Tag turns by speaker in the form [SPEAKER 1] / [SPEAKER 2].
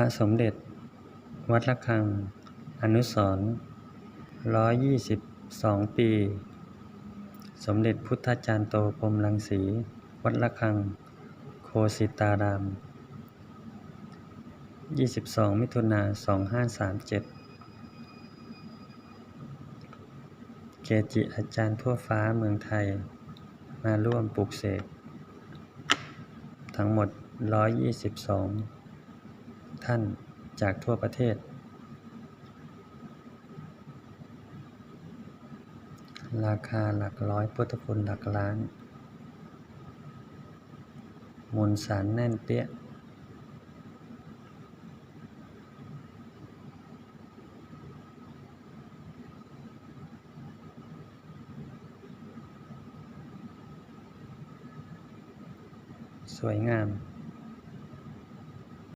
[SPEAKER 1] พระสมเด็จ วัดระฆัง อนุสรณ์122ปี สมเด็จพุทธจารย์โตพรมรังสี วัดระฆัง โคสิตาราม 22 มิถุนา2537 เกจิอาจารย์ทั่วฟ้าเมืองไทย มาร่วมปลุกเสกทั้งหมด 122 ท่านจากทั่วประเทศ ราคาหลักร้อยพุทธคุณหลักล้าน มวลสารแน่นเปี้ยสวยงาม